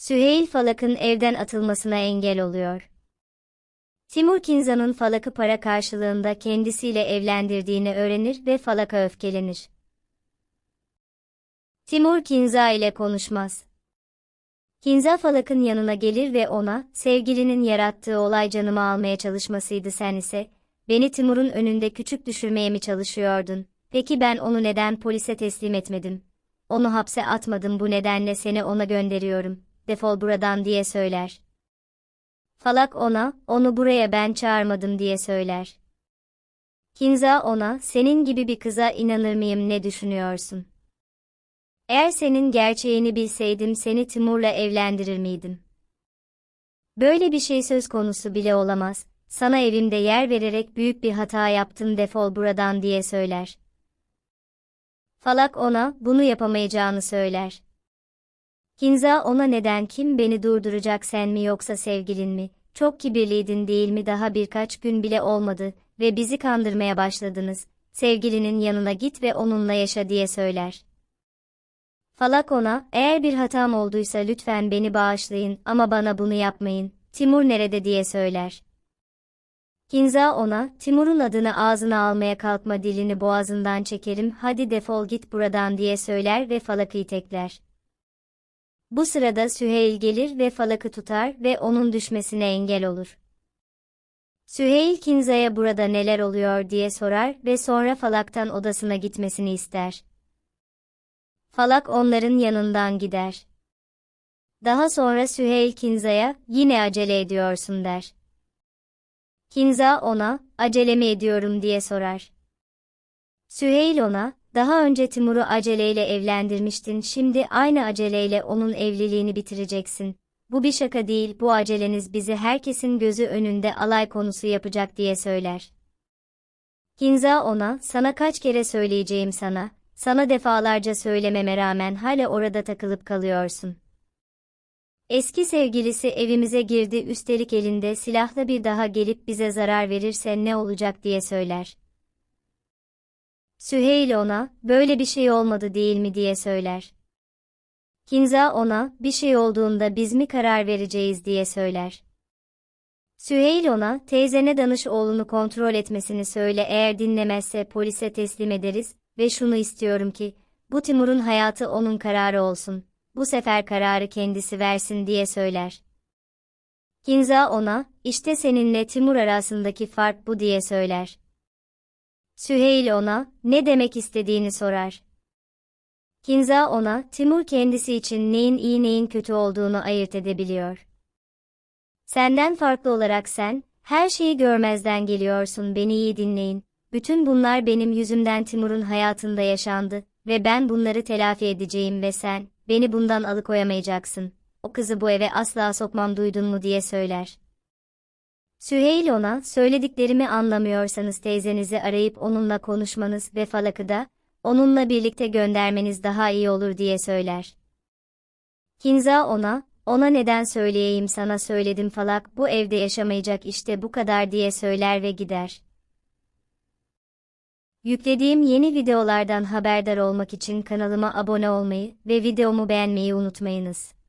Süheyl Falak'ın evden atılmasına engel oluyor. Timur Kinza'nın Falak'ı para karşılığında kendisiyle evlendirdiğini öğrenir ve Falak'a öfkelenir. Timur Kinza ile konuşmaz. Kinza Falak'ın yanına gelir ve ona, sevgilinin yarattığı olay canımı almaya çalışmasıydı sen ise, beni Timur'un önünde küçük düşürmeye mi çalışıyordun? Peki ben onu neden polise teslim etmedim? Onu hapse atmadım bu nedenle seni ona gönderiyorum, defol buradan diye söyler. Falak ona, onu buraya ben çağırmadım diye söyler. Kinza ona, senin gibi bir kıza inanır mıyım ne düşünüyorsun? Eğer senin gerçeğini bilseydim seni Timur'la evlendirir miydim? Böyle bir şey söz konusu bile olamaz. Sana evimde yer vererek büyük bir hata yaptım defol buradan diye söyler. Falak ona, bunu yapamayacağını söyler. Kinza ona neden kim beni durduracak sen mi yoksa sevgilin mi? Çok kibirliydin değil mi daha birkaç gün bile olmadı ve bizi kandırmaya başladınız. Sevgilinin yanına git ve onunla yaşa diye söyler. Falak ona, eğer bir hatam olduysa lütfen beni bağışlayın ama bana bunu yapmayın. Timur nerede diye söyler. Kinza ona, Timur'un adını ağzına almaya kalkma dilini boğazından çekerim hadi defol git buradan diye söyler ve Falak'ı itekler. Bu sırada Süheyl gelir ve Falak'ı tutar ve onun düşmesine engel olur. Süheyl Kinza'ya burada neler oluyor diye sorar ve sonra Falak'tan odasına gitmesini ister. Falak onların yanından gider. Daha sonra Süheyl Kinza'ya, yine acele ediyorsun der. Kinza ona, acele mi ediyorum diye sorar. Süheyl ona, daha önce Timur'u aceleyle evlendirmiştin, şimdi aynı aceleyle onun evliliğini bitireceksin. Bu bir şaka değil, bu aceleniz bizi herkesin gözü önünde alay konusu yapacak diye söyler. Kinza ona, sana kaç kere söyleyeceğim sana, sana defalarca söylememe rağmen hala orada takılıp kalıyorsun. Eski sevgilisi evimize girdi üstelik elinde silahla bir daha gelip bize zarar verirse ne olacak diye söyler. Süheyl ona, böyle bir şey olmadı değil mi diye söyler. Kinza ona, bir şey olduğunda biz mi karar vereceğiz diye söyler. Süheyl ona, teyzene danış oğlunu kontrol etmesini söyle eğer dinlemezse polise teslim ederiz ve şunu istiyorum ki, bu Timur'un hayatı onun kararı olsun, bu sefer kararı kendisi versin diye söyler. Kinza ona, işte seninle Timur arasındaki fark bu diye söyler. Süheyl ona, ne demek istediğini sorar. Kinza ona, Timur kendisi için neyin iyi neyin kötü olduğunu ayırt edebiliyor. Senden farklı olarak sen, her şeyi görmezden geliyorsun beni iyi dinleyin. Bütün bunlar benim yüzümden Timur'un hayatında yaşandı ve ben bunları telafi edeceğim ve sen, beni bundan alıkoyamayacaksın. O kızı bu eve asla sokmam duydun mu diye söyler. Süheyl ona, söylediklerimi anlamıyorsanız teyzenizi arayıp onunla konuşmanız ve Falak'ı da, onunla birlikte göndermeniz daha iyi olur diye söyler. Kinza ona, ona neden söyleyeyim sana söyledim Falak bu evde yaşamayacak işte bu kadar diye söyler ve gider. Yüklediğim yeni videolardan haberdar olmak için kanalıma abone olmayı ve videomu beğenmeyi unutmayınız.